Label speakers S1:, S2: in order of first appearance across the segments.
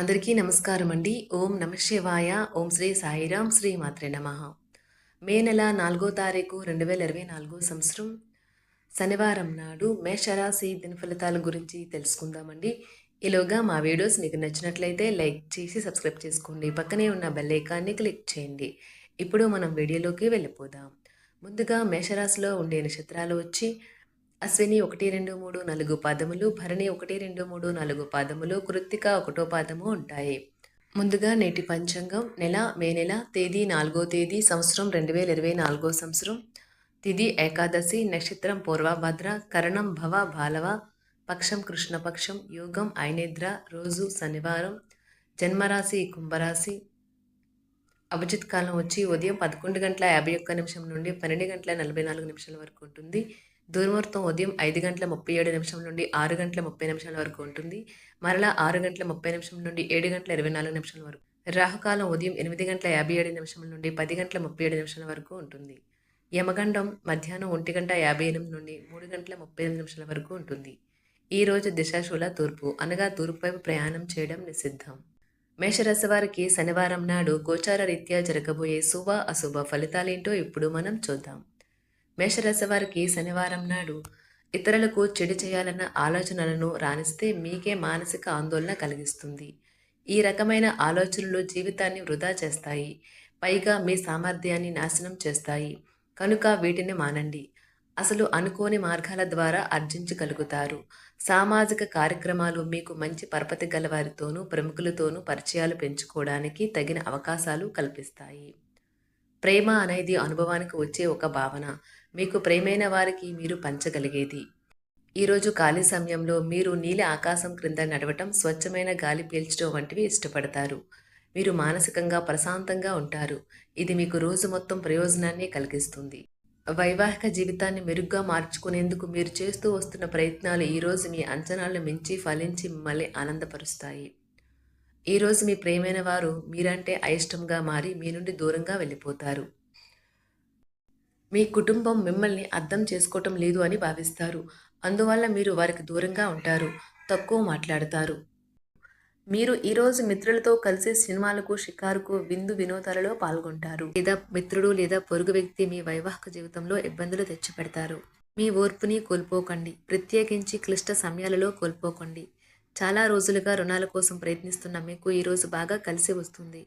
S1: అందరికీ నమస్కారం అండి ఓం నమ శివాయ. ఓం శ్రీ సాయిరాం శ్రీ మాత్రే నమ. మే నెల నాలుగో తారీఖు రెండు వేల ఇరవై నాలుగో సంవత్సరం. శనివారం నాడు మేషరాశి దిన ఫలితాల గురించి తెలుసుకుందామండి. ఈలోగా మా వీడియోస్ మీకు నచ్చినట్లయితే లైక్ చేసి సబ్స్క్రైబ్ చేసుకోండి. పక్కనే ఉన్న బెల్ ఐకాన్ని క్లిక్ చేయండి. ఇప్పుడు మనం వీడియోలోకి వెళ్ళిపోదాం. ముందుగా మేషరాశిలో ఉండే నక్షత్రాలు వచ్చి అశ్విని ఒకటి రెండు మూడు నాలుగు పాదములు భరణి ఒకటి రెండు మూడు నాలుగు పాదములు కృత్తిక ఒకటో పాదము ఉంటాయి. ముందుగా నేటి పంచాంగం నెల మే నెల తేదీ నాలుగో తేదీ సంవత్సరం రెండు వేల ఇరవై నాలుగో సంవత్సరం. తిది ఏకాదశి నక్షత్రం పూర్వభద్ర కరణం భవ బాలవ పక్షం కృష్ణపక్షం యోగం ఐనేద్ర రోజు శనివారం జన్మరాశి కుంభరాశి. అభిజిత్ కాలం వచ్చి ఉదయం పదకొండు గంటల యాభై ఒక్క నిమిషం నుండి పన్నెండు గంటల నలభై నాలుగు నిమిషాల వరకు ఉంటుంది. దుర్ముహూర్తం ఉదయం ఐదు గంటల ముప్పై ఏడు నిమిషం నుండి ఆరు గంటల ముప్పై నిమిషాల వరకు ఉంటుంది. మరలా ఆరు గంటల ముప్పై నిమిషం నుండి ఏడు గంటల ఇరవై నాలుగు నిమిషాల వరకు. రాహుకాలం ఉదయం ఎనిమిది గంటల యాభై ఏడు నిమిషం నుండి పది గంటల ముప్పై ఏడు నిమిషాల వరకు ఉంటుంది. యమగండం మధ్యాహ్నం ఒంటి గంట యాభై ఎనిమిది నుండి మూడు గంటల ముప్పై ఎనిమిది నిమిషాల వరకు ఉంటుంది. ఈ రోజు దిశాశూల తూర్పు అనగా తూర్పు వైపు ప్రయాణం చేయడం నిషిద్ధం. మేషరాశి వారికి శనివారం నాడు గోచార రీత్యా జరగబోయే శుభ అశుభ ఫలితాలేంటో ఇప్పుడు మనం చూద్దాం. మేషరాశి వారికి శనివారం నాడు ఇతరులకు చెడు చేయాలన్న ఆలోచనలను రాణిస్తే మీకే మానసిక ఆందోళన కలిగిస్తుంది. ఈ రకమైన ఆలోచనలు జీవితాన్ని వృధా చేస్తాయి. పైగా మీ సామర్థ్యాన్ని నాశనం చేస్తాయి. కనుక వీటిని మానండి. అసలు అనుకోని మార్గాల ద్వారా ఆర్జించగలుగుతారు. సామాజిక కార్యక్రమాలు మీకు మంచి పరపతి గల వారితోనూ ప్రముఖులతోనూ పరిచయాలు పెంచుకోవడానికి తగిన అవకాశాలు కల్పిస్తాయి. ప్రేమ అనేది అనుభవానికి వచ్చే ఒక భావన. మీకు ప్రేమైన వారికి మీరు పంచగలిగేది. ఈరోజు ఖాళీ సమయంలో మీరు నీలి ఆకాశం క్రింద నడవటం స్వచ్ఛమైన గాలి పీల్చడం వంటివి ఇష్టపడతారు. మీరు మానసికంగా ప్రశాంతంగా ఉంటారు. ఇది మీకు రోజు మొత్తం ప్రయోజనాన్ని కలిగిస్తుంది. వైవాహిక జీవితాన్ని మెరుగ్గా మార్చుకునేందుకు మీరు చేస్తూ వస్తున్న ప్రయత్నాలు ఈరోజు మీ అంచనాలను మించి ఫలించి మిమ్మల్ని ఆనందపరుస్తాయి. ఈరోజు మీ ప్రేమైన వారు మీరంటే అయిష్టంగా మారి మీ నుండి దూరంగా వెళ్ళిపోతారు. మీ కుటుంబం మిమ్మల్ని అర్థం చేసుకోవటం లేదు అని భావిస్తారు. అందువల్ల మీరు వారికి దూరంగా ఉంటారు తక్కువ మాట్లాడతారు. మీరు ఈరోజు మిత్రులతో కలిసి సినిమాలకు షికారుకు విందు వినోదాలలో పాల్గొంటారు. లేదా మిత్రుడు లేదా పొరుగు వ్యక్తి మీ వైవాహిక జీవితంలో ఇబ్బందులు తెచ్చిపెడతారు. మీ ఓర్పుని కోల్పోకండి. ప్రత్యేకించి క్లిష్ట సమయాలలో కోల్పోకండి. చాలా రోజులుగా రుణాల కోసం ప్రయత్నిస్తున్న మీకు ఈరోజు బాగా కలిసి వస్తుంది.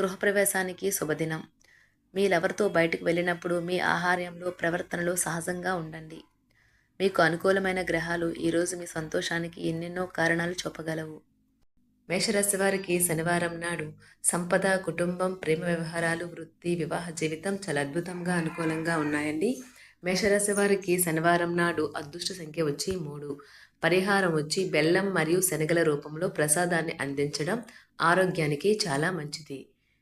S1: గృహప్రవేశానికి శుభదినం. మీరెవరితో బయటకు వెళ్ళినప్పుడు మీ ఆహార్యంలో ప్రవర్తనలో సహజంగా ఉండండి. మీకు అనుకూలమైన గ్రహాలు ఈరోజు మీ సంతోషానికి ఎన్నెన్నో కారణాలు చూపగలవు. మేషరాశి వారికి శనివారం నాడు సంపద కుటుంబం ప్రేమ వ్యవహారాలు వృత్తి వివాహ జీవితం చాలా అద్భుతంగా అనుకూలంగా ఉన్నాయండి. మేషరాశి వారికి శనివారం నాడు అదృష్ట సంఖ్య వచ్చి మూడు. పరిహారం వచ్చి బెల్లం మరియు శనగల రూపంలో ప్రసాదాన్ని అందించడం ఆరోగ్యానికి చాలా మంచిది.